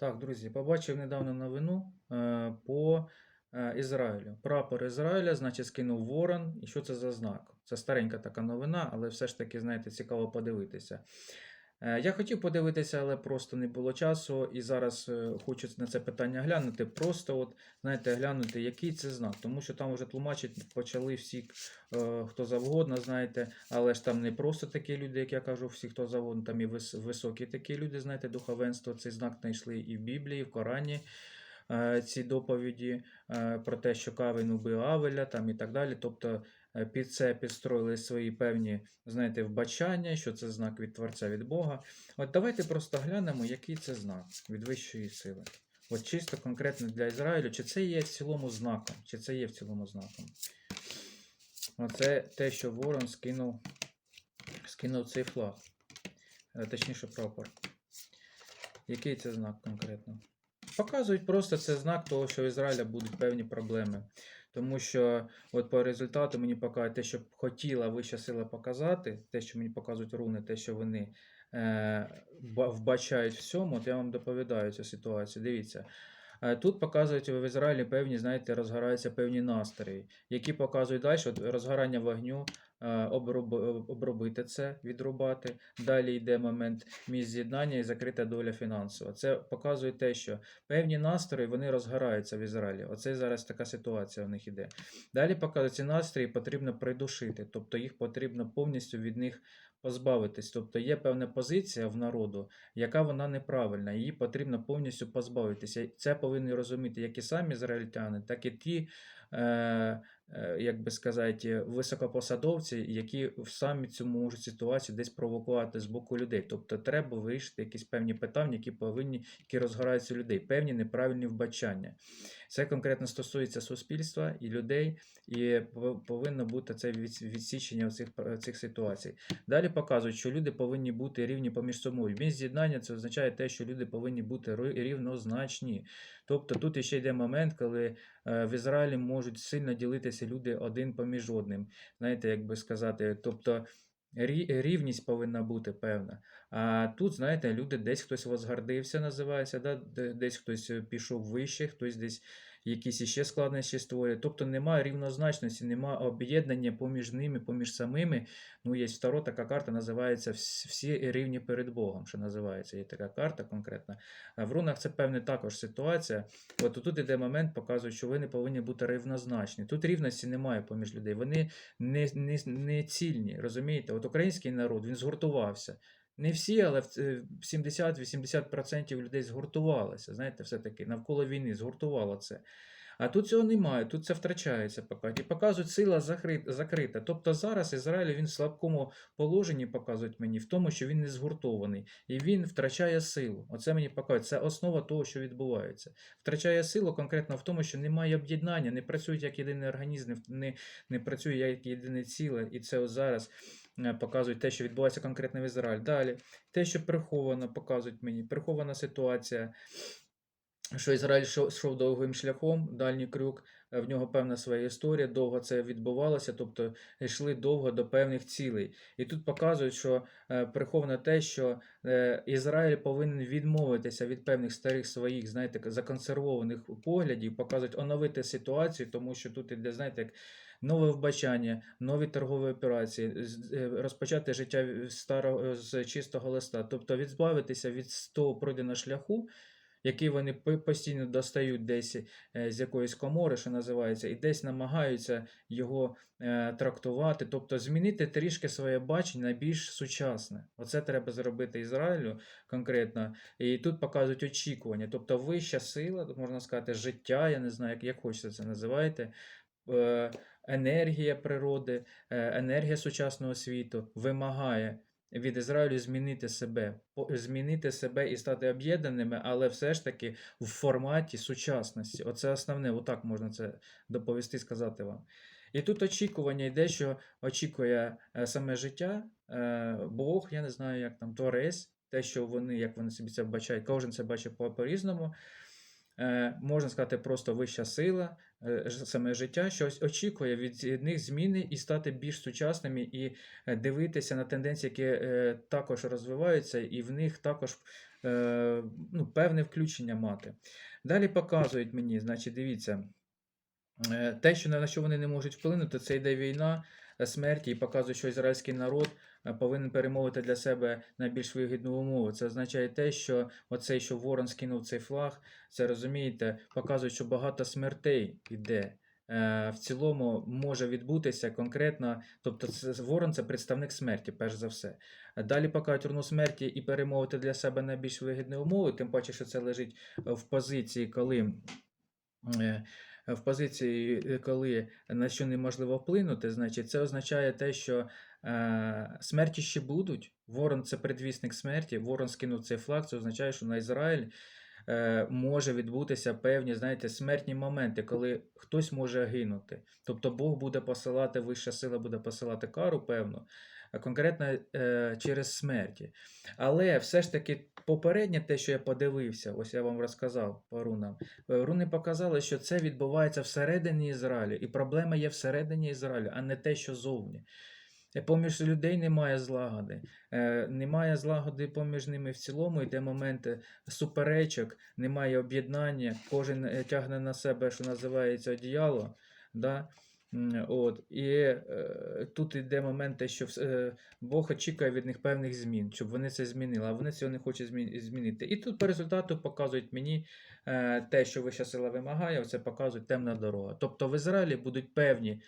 Так, друзі, побачив недавно новину е, по е, Ізраїлю. Прапор Ізраїля, значить, скинув ворон. І що це за знак? Це старенька така новина, але все ж таки, знаєте, цікаво подивитися. Е, Я хотів подивитися, але просто не було часу. І зараз е, хочу на це питання глянути. Просто, от, знаєте, глянути, який це знак. Тому що там вже тлумачить почали всі, е, хто завгодно, знаєте, але ж там не просто такі люди, як я кажу, всі, хто завгодно, там і високі такі люди, знаєте, духовенство. Цей знак знайшли і в Біблії, і в Корані. Ці доповіді про те, що Кавін убив Авеля там і так далі. Тобто під це підстроїли свої певні, знаєте, вбачання, що це знак від Творця від Бога. От давайте просто глянемо, який це знак від вищої сили. От чисто конкретно для Ізраїлю, чи це є в цілому знаком, чи це є в цілому знаком. Оце те, що ворон скинув, скинув цей флаг, Е, точніше прапор. Який це знак конкретно? Показують просто це знак того, що в Ізраїля будуть певні проблеми. Тому що от по результату мені показують те, що хотіла вища сила показати, те, що мені показують руни, те, що вони е, вбачають всьому, от я вам доповідаю цю ситуацію. Дивіться. Е, Тут показують в Ізраїлі певні, знаєте, розгораються певні настрої, які показують далі от розгорання вогню, е, обробити це, відрубати. Далі йде момент місць з'єднання і закрита доля фінансова. Це показує те, що певні настрої вони розгораються в Ізраїлі. Оце зараз така ситуація в них іде. Далі показують ці настрої потрібно придушити, тобто їх потрібно повністю від них позбавитись. Тобто є певна позиція в народу, яка вона неправильна, її потрібно повністю позбавитися. Це повинні розуміти як і самі ізраїльтяни, так і ті, е, е, як би сказати, високопосадовці, які самі цю можуть ситуацію десь провокувати з боку людей. Тобто треба вирішити якісь певні питання, які повинні, які розгораються у людей, певні неправильні вбачання. Це конкретно стосується суспільства і людей, і пов- повинно бути це від- відсічення цих, цих ситуацій. Далі показують, що люди повинні бути рівні поміж собою. Місць з'єднання це означає те, що люди повинні бути рівнозначні. Тобто тут іще йде момент, коли е, в Ізраїлі можуть сильно ділитися люди один поміж одним. Знаєте, як би сказати, тобто. Рі- Рівність повинна бути певна. А тут, знаєте, люди десь хтось возгордився, називається, да? десь хтось е, пішов вище, хтось десь якісь іще складнощі створює. Тобто немає рівнозначності, немає об'єднання поміж ними, поміж самими. Ну, є второ така карта, називається Всі рівні перед Богом, що називається. Є така карта конкретна. А в рунах це певна також ситуація. От тут іде момент, показує, що ви не повинні бути рівнозначні. Тут рівності немає поміж людей. Вони не, не, не цільні, розумієте? От український народ він згуртувався. Не всі, але в- е, 70-80% людей згуртувалися. Знаєте, все-таки навколо війни згуртувало це. А тут цього немає, тут це втрачається поки. І показують сила закри- закрита. Тобто зараз Ізраїль він в слабкому положенні показують мені, в тому, що він не згуртований. І він втрачає силу. Оце мені показують. Це основа того, що відбувається. Втрачає силу конкретно в тому, що немає об'єднання, не працюють як єдиний організм, не, не працює як єдине ціле. І це зараз показують те, що відбувається конкретно в Ізраїль. Далі, те, що приховано, показують мені, прихована ситуація що Ізраїль йшов довгим шляхом, дальній крюк, е, в нього певна своя історія, довго це відбувалося, тобто йшли довго до певних цілей. І тут показують, що е, приховано те, що е, Ізраїль повинен відмовитися від певних старих своїх, знаєте, законсервованих поглядів, показують оновити ситуацію, тому що тут іде, знаєте, як нове вбачання, нові торгові операції, е, розпочати життя старого з чистого листа, тобто відбавитися від того пройденого шляху який вони постійно достають десь е, з якоїсь комори, що називається, і десь намагаються його е, трактувати, тобто змінити трішки своє бачення на більш сучасне. Оце треба зробити Ізраїлю конкретно. І тут показують очікування, тобто вища сила, можна сказати, життя, я не знаю, як, як хочете це називаєте. е, Енергія природи, енергія сучасного світу вимагає від Ізраїлю змінити себе, змінити себе і стати об'єднаними, але все ж таки в форматі сучасності. Оце основне, отак можна це доповісти, сказати вам. І тут очікування йде, що очікує е, саме життя, е, Бог, я не знаю, як там, Творець, те, що вони, як вони собі це вбачають, кожен це бачить по- по-різному. Е, можна сказати, просто вища сила, е, саме життя, щось очікує від них зміни і стати більш сучасними, і е, дивитися на тенденції, які е, також розвиваються, і в них також е, ну, певне включення мати. Далі показують мені, значить, дивіться, е, те, що на що вони не можуть вплинути, це йде війна, е, смерті, і показують, що ізраїльський народ е, повинен перемовити для себе найбільш вигідну умову. Це означає те, що оцей, що ворон скинув цей флаг, це розумієте, показує, що багато смертей йде. Е, В цілому може відбутися конкретно, тобто ворон це представник смерті, перш за все. Е, Далі покажуть руну смерті і перемовити для себе найбільш вигідні умови, тим паче, що це лежить е, в позиції, коли. Е, В позиції, е, коли на що неможливо вплинути, значить, це означає те, що е, смерті ще будуть. Ворон це предвісник смерті. Ворон скинув цей флаг, це означає, що на Ізраїль е, може відбутися певні, знаєте, смертні моменти, коли хтось може гинути. Тобто Бог буде посилати, вища сила буде посилати кару, певну, а конкретно е, через смерті. Але все ж таки попереднє те, що я подивився, ось я вам розказав по рунам, е, руни показали, що це відбувається всередині Ізраїлю, і проблема є всередині Ізраїлю, а не те, що зовні. Е, Поміж людей немає злагоди, немає злагоди поміж ними в цілому, йде моменти суперечок, немає об'єднання, кожен тягне на себе, що називається одіяло. Да? От. І е, тут йде моменти, що е, Бог очікує від них певних змін, щоб вони це змінили, а вони цього не хочуть змі- змінити. І тут по результату показують мені е, те, що вища сила вимагає, це показують темна дорога. Тобто в Ізраїлі будуть певні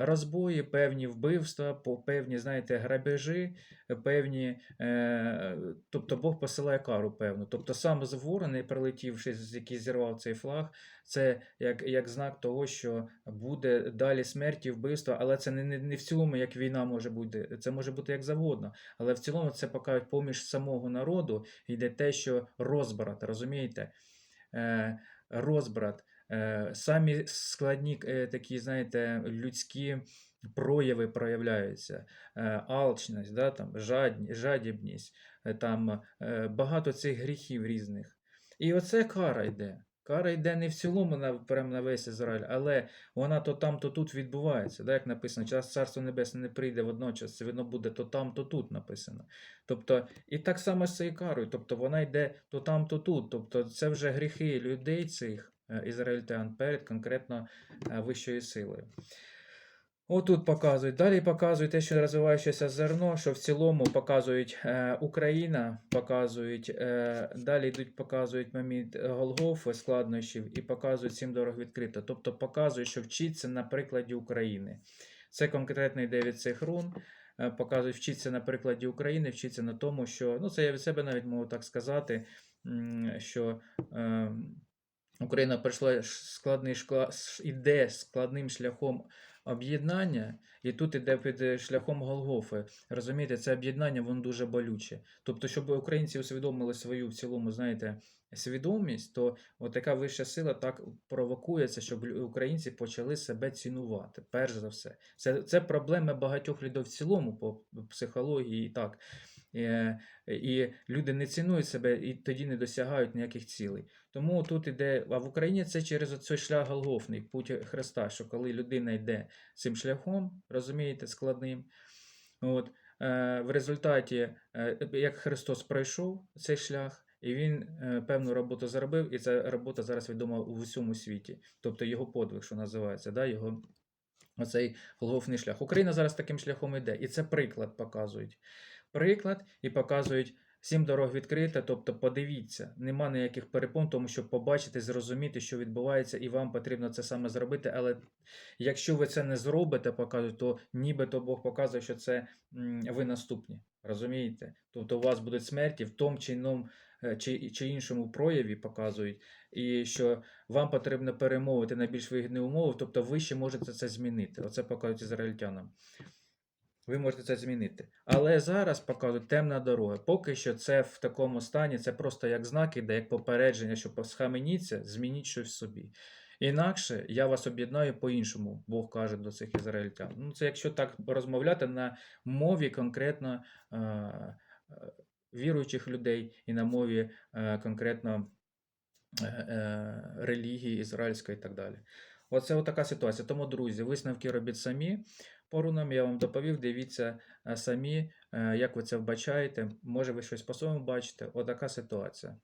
розбої, певні вбивства, певні, знаєте, грабежі, е, певні, е, тобто Бог посилає кару певну. Тобто сам з ворони, прилетівши, який зірвав цей флаг, це як, як знак того, що буде далі смерті, вбивства, але це не, не, не в цілому, як війна може бути, це може бути як завгодно. Але в цілому це покажуть поміж самого народу йде те, що розбрат, розумієте? Е, розбрат. Е, самі складні е, такі, знаєте, людські прояви проявляються. Е, алчність, да, там, жадібність, там, багато цих гріхів різних. І оце кара йде. Кара йде не в цілому на, прямо на весь Ізраїль, але вона то там, то тут відбувається. Да, як написано, час Царство Небесне не прийде водночас, це воно буде то там, то тут написано. Тобто, і так само з цією карою. Тобто вона йде то там, то тут. Тобто це вже гріхи людей цих ізраїльтян перед конкретно е, вищою силою. Отут показують. Далі показують те, що розвиваючеся зерно, що в цілому показують е, Україна, показують, е, далі йдуть, показують момент Голгофи, складнощів і показують сім дорог відкрито. Тобто показують, що вчиться на прикладі України. Це конкретно йде від цих рун. е, Показують, вчиться на прикладі України, вчиться на тому, що ну це я від себе навіть можу так сказати, що е, Україна пройшла складний шкла, іде складним шляхом об'єднання, і тут іде під е, шляхом Голгофи. Розумієте, це об'єднання воно дуже болюче. Тобто, щоб українці усвідомили свою в цілому, знаєте, свідомість, то от така вища сила так провокується, щоб українці почали себе цінувати. Перш за все, це, це проблеми багатьох людей в цілому по психології і так. Е, І люди не цінують себе і тоді не досягають ніяких цілей. Тому тут іде, а в Україні це через цей шлях Голгофний, путь Христа, що коли людина йде цим шляхом, розумієте, складним. От, е, в результаті, е, як Христос пройшов цей шлях, і він певну роботу зробив, і ця робота зараз відома у всьому світі. Тобто його подвиг, що називається, да, його оцей Голгофний шлях. Україна зараз таким шляхом йде, і це приклад показують. Приклад і показують. Сім дорог відкрита, тобто подивіться, нема ніяких перепон, тому щоб побачити, зрозуміти, що відбувається, і вам потрібно це саме зробити. Але якщо ви це не зробите, показують, то нібито Бог показує, що це ви наступні. Розумієте? Тобто у вас будуть смерті в тому чи іному е, чи, чи іншому прояві показують, і що вам потрібно перемовити на більш вигідні умови, тобто ви ще можете це змінити. Оце показують ізраїльтянам. Ви можете це змінити. Але зараз показують темна дорога. Поки що це в такому стані, це просто як знак іде, як попередження, що схаменіться, змініть щось собі. Інакше я вас об'єднаю по-іншому, Бог каже до цих ізраїльтян. Ну, це якщо так розмовляти на мові конкретно е, е, віруючих людей і на мові е, конкретно е, е, релігії ізраїльської і так далі. Оце така ситуація. Тому, друзі, висновки робіть самі. По я вам доповів, дивіться е, самі, Е, Як ви це вбачаєте? Може, ви щось по-своєму бачите? Отака ситуація.